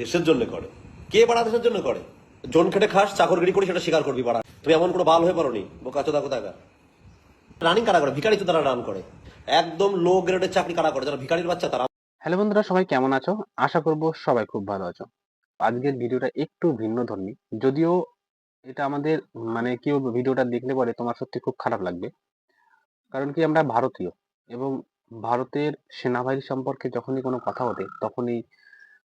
দেশের জন্য করে। কে বাড়া দেশের জন্য করে? জন খেটে খাস, চাকরগিরি করি সেটা স্বীকার করবি বাড়া। তুমি এমন কোনো বাল হয়ে পারোনি বোকা চোদা কোথাকার রানিং কারা করে? ভিখারি তো তারা রান করে। একদম লো গ্রেডের চাকরি কারা করে? যারা ভিখারির বাচ্চা, তারা হ্যালো বন্ধুরা, সবাই কেমন আছো? আশা করব সবাই খুব ভালো আছো। আজকের ভিডিওটা একটু ভিন্ন ধর্মী। যদিও এটা আমাদের মানে কেউ ভিডিওটা দেখলে পরে তোমার সত্যি খুব খারাপ লাগবে। কারণ কি আমরা ভারতীয় এবং ভারতের সেনাবাহিনী সম্পর্কে যখনই কোনো কথা ওঠে, তখনই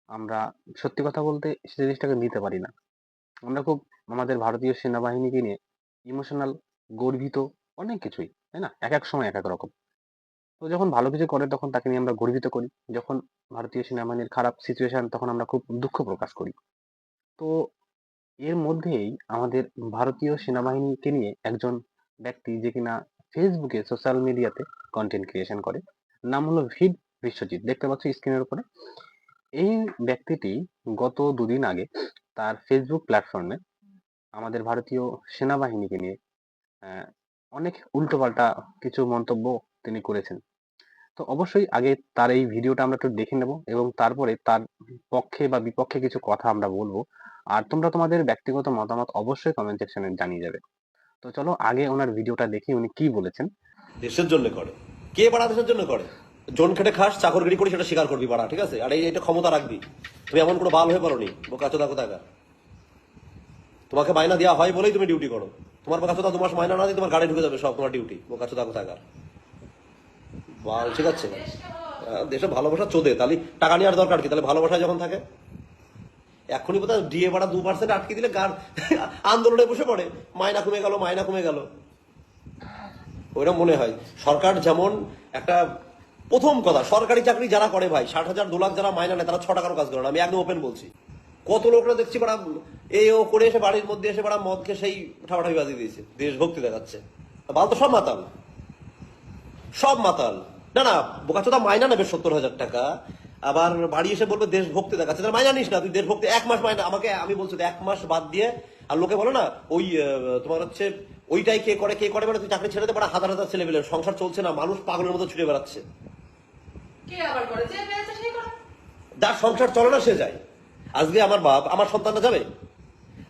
আমরা সত্যি কথা বলতে সে জিনিসটাকে নিতে পারি না। আমরা খুব আমাদের ভারতীয় সেনাবাহিনীকে নিয়ে ইমোশনাল গর্বিত অনেক কিছুই, তাই না? এক এক সময় এক এক রকম। তো যখন ভালো কিছু করে তখন তাকে নিয়ে আমরা গর্বিত করি। যখন ভারতীয় সেনাবাহিনীর খারাপ সিচুয়েশন তখন আমরা খুব দুঃখ প্রকাশ করি। তো এর মধ্যেই আমাদের ভারতীয় সেনাবাহিনীকে নিয়ে একজন ব্যক্তি যে কিনা ফেসবুকে সোশ্যাল মিডিয়াতে কন্টেন্ট ক্রিয়েশন করে, নাম হলো ভিড বিশ্বজিৎ। দেখতে পাচ্ছ স্ক্রিনের উপরে। এই ব্যক্তিটি গত দুদিন আগে তার ফেসবুক প্ল্যাটফর্মে আমাদের ভারতীয় সেনাবাহিনীকে নিয়ে আহ, অনেক উল্টোপাল্টা কিছু মন্তব্য তিনি করেছেন। তো অবশ্যই আগে তার এই ভিডিওটা আমরা একটু দেখে নেব এবং তারপরে তার পক্ষে বা বিপক্ষে কিছু কথা আমরা বলব। আর তোমরা তোমাদের ব্যক্তিগত মতামত অবশ্যই কমেন্ট সেকশনে জানিয়ে যাবে। তো চলো আগে ওনার ভিডিওটা দেখি উনি কি বলেছেন। দেশের জন্য করে। কে বাড়া দেশের জন্য করে? জন খেটে খাস চাকর চাকরগিরি করি সেটা স্বীকার করবি বাড়া ঠিক আছে? আর এই এটা ক্ষমতা রাখবি। তুমি এমন কোনো বাল হয়ে পারোনি বোকা চোদা কোথাকার। তোমাকে মাইনা দেওয়া হয় বলেই তুমি ডিউটি করো। তোমার বোকা চোদা তোমার মাইনা না দিয়ে তোমার গাড়ি ঢুকে যাবে, সব তোমার ডিউটি, বোকা চোদা কোথাকার। বাল, ঠিক আছে? দেশে ভালোবাসা চোদে, তাহলে টাকা নেওয়ার দরকার কি? তাহলে ভালোবাসা যখন থাকে এখনই বোধহয় ডিএ ভাড়া দু পার্সেন্ট আটকে দিলে গান আন্দোলনে বসে পড়ে। মাইনা কমে গেল, মাইনা কমে গেল। ওইরকম মনে হয়। সরকার যেমন একটা প্রথম কথা, সরকারি চাকরি যারা করে ভাই, ষাট হাজার দু লাখ যারা মাইনা নেয়, তারা ছ টাকারও কাজ করে না। আমি একদম ওপেন বলছি। কত লোকরা দেখছি বাড়া এ ও করে এসে বাড়ির মধ্যে এসে বাড়া মদ খেয়ে সেই ঠাপাঠাপি বাজিয়ে দিয়েছে, দেশভক্তি দেখাচ্ছে। বাল তো সব মাতাল। সব মাতাল। না না বোকাচোদা মাইনা নেবে সত্তর হাজার টাকা, আবার বাড়ি এসে বলবে দেশভক্তি দেখাচ্ছে। তার মাইনা নিস না, তুই দেশভক্তি এক মাস মাইনা, আমাকে আমি বলছি এক মাস বাদ দিয়ে, আর লোকে বলো না, ওই তোমার হচ্ছে, ওইটাই কে করে কে করে মানে তুই চাকরি ছেড়ে দে পারা হাজার হাজার ছেলে সংসার চলছে না, মানুষ পাগলের মতো ছুটে বেড়াচ্ছে। কে আবার করে? যে পেয়েছে সেই করে। যার সংসার চলে না সে যায়। আজকে আমার বাপ আমার সন্তানটা যাবে?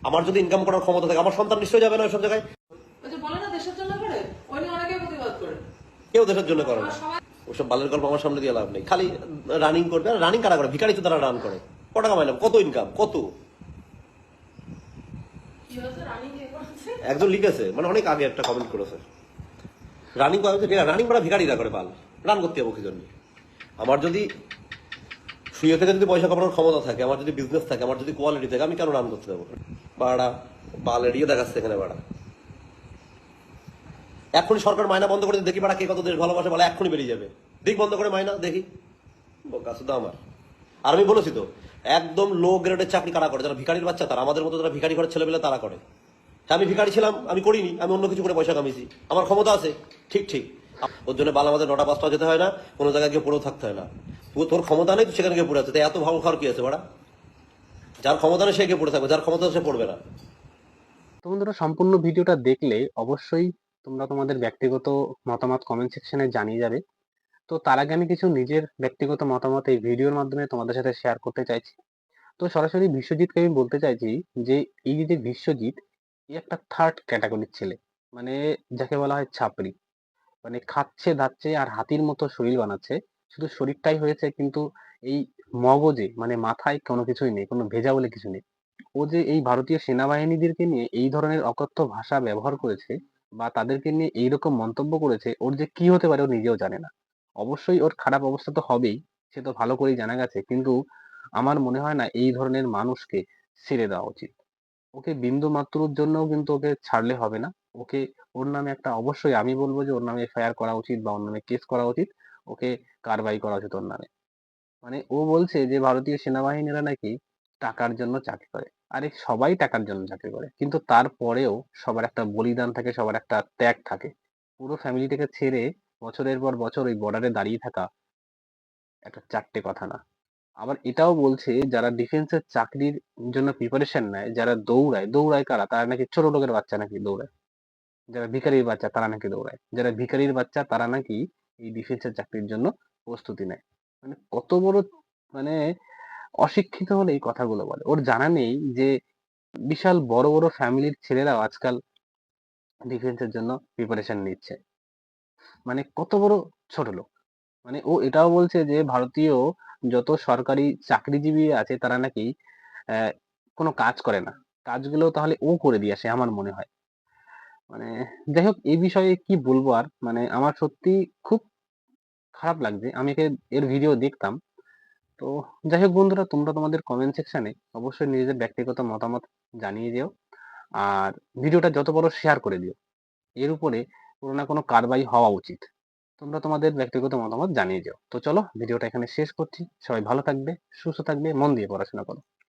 আমার যদি ইনকাম করার ক্ষমতা থাকে আমার সন্তান নিশ্চয়ই যাবে না ওইসব জায়গায়? ওই যে বলে না দেশের জন্য করে? ওই নিয়ে অনেকে প্রতিবাদ করে। কেউ দেশের জন্য করে না। ওসব বালের গল্প আমার সামনে দিয়ে লাভ নেই। খালি রানিং করবে আর রানিং কারা করে? ভিখারি তো তারা রান করে। ক টাকা মাইলাম কত ইনকাম কত? একজন লিখেছে মানে অনেক আগে একটা কমেন্ট করেছে। রানিং করে রানিং করা ভিখারিরা করে বাল। রান করতে যাব কি জন্য? আমার যদি শুয়ে থেকে যদি পয়সা কামানোর ক্ষমতা থাকে আমার যদি বিজনেস থাকে আমার যদি কোয়ালিটি থাকে আমি কেন রান করতে যাব বাড়া বাল এড়িয়ে দেখাচ্ছে এখানে বাড়া এখনই সরকার মাইনা বন্ধ করে দেখি বাড়া কে কত দেশ ভালোবাসে বলে এখনই বেরিয়ে যাবে। দিক বন্ধ করে মাইনা দেখি। বোকা শুধু আমার। আর আমি বলেছি তো একদম লো গ্রেডের চাকরি কারা করে? যারা ভিখারির বাচ্চা তারা আমাদের মতো যারা ভিখারি ঘরের ছেলেবেলে তারা করে। হ্যাঁ, আমি ভিখারি ছিলাম আমি করিনি আমি অন্য কিছু করে পয়সা কামিয়েছি। আমার ক্ষমতা আছে ঠিক ঠিক। ওর জন্য বাল আমাদের নটা, পাঁচটা যেতে হয় না, কোনো জায়গায় গিয়ে পড়েও থাকতে হয় না। তোর ক্ষমতা নেই সেখানে গিয়ে পড়ে আছে তাই এত ভালো খাওয়ার কি আছে, বাড়া? যার ক্ষমতা নেই, সে গিয়ে পড়ে থাকবে। যার ক্ষমতা সে পড়বে না। তো বন্ধুরা, সম্পূর্ণ ভিডিওটা দেখলে অবশ্যই তোমরা তোমাদের ব্যক্তিগত মতামত কমেন্ট সেকশনে জানিয়ে যাবে। তো তার আগে আমি কিছু নিজের ব্যক্তিগত মতামত এই ভিডিওর মাধ্যমে তোমাদের সাথে শেয়ার করতে চাইছি। তো সরাসরি বিশ্বজিৎকে আমি বলতে চাইছি যে, এই যে বিশ্বজিৎ এই একটা থার্ড ক্যাটাগরির ছেলে। মানে যাকে বলা হয় ছাপড়ি। মানে খাচ্ছে দাচ্ছে আর হাতির মতো শরীর বানাচ্ছে। শুধু শরীরটাই হয়েছে কিন্তু এই মগজে মানে মাথায় কোনো কিছুই নেই, কোনো ভেজা বলে কিছু নেই। ও যে এই ভারতীয় সেনাবাহিনীদেরকে নিয়ে এই ধরনের অকথ্য ভাষা ব্যবহার করেছে বা তাদেরকে নিয়ে এইরকম মন্তব্য করেছে, ওর যে কি হতে পারে ও নিজেও জানে না। অবশ্যই ওর খারাপ অবস্থা তো হবেই, সে তো ভালো করেই জানা গেছে, কিন্তু আমার মনে হয় না এই ধরনের মানুষকে ছেড়ে দেওয়া উচিত। ওকে বিন্দু মাত্রর জন্যও কিন্তু ওকে ছাড়লে হবে না। ওকে ওর নামে একটা অবশ্যই আমি বলব যে ওর নামে এফআইআর করা উচিত বা ওর নামে কেস করা উচিত। ওকে কারবাই করা উচিত ওর নামে। মানে ও বলছে যে ভারতীয় সেনাবাহিনীরা নাকি টাকার জন্য চাকরি করে। আরে সবাই টাকার জন্য চাকরি করে। কিন্তু তারপরেও সবার একটা বলিদান থাকে, সবার একটা ত্যাগ থাকে। পুরো ফ্যামিলিটাকে ছেড়ে বছরের পর বছর ওই বর্ডারে দাঁড়িয়ে থাকা একটা চারটে কথা না। আবার এটাও বলছে যারা ডিফেন্সের চাকরির জন্য প্রিপারেশন নেয়, যারা দৌড়ায় দৌড়ায় কারা? তারা নাকি ছোট লোকের বাচ্চা নাকি দৌড়ায়। যারা ভিখারির বাচ্চা, তারা নাকি দৌড়ায়। যারা ভিখারির বাচ্চা, তারা নাকি এই ডিফেন্সের চাকরির জন্য প্রস্তুতি নেয়। মানে কত বড় মানে অশিক্ষিত হলে এই কথাগুলো বলে। ওর জানা নেই যে বিশাল বড় বড় ফ্যামিলির ছেলেরাও আজকাল ডিফেন্সের জন্য প্রিপারেশন নিচ্ছে। মানে কত বড় ছোট লোক। মানে ও এটাও বলছে যে ভারতীয় যত সরকারি চাকরিজীবী আছে তারা নাকি কোনো কাজ করে না। কাজগুলো তাহলে ও করে দিয়ে আসে আমার মনে হয়। মানে যাই হোক, এই বিষয়ে কি বলব আর? মানে আমার সত্যি খুব খারাপ লাগছে। আমি একে এর ভিডিও দেখতাম। তো, যাই হোক বন্ধুরা, তোমরা তোমাদের কমেন্ট সেকশনে অবশ্যই নিজেদের ব্যক্তিগত মতামত জানিয়ে দিও আর ভিডিওটা যত বড় শেয়ার করে দিও। এর উপরে কোনো না কোনো কারবাই হওয়া উচিত। তোমরা তোমাদের ব্যক্তিগত মতামত জানিয়ে দিও। তো চলো, ভিডিওটা এখানে শেষ করছি। সবাই ভালো থাকবে, সুস্থ থাকবে, মন দিয়ে পড়াশোনা করো।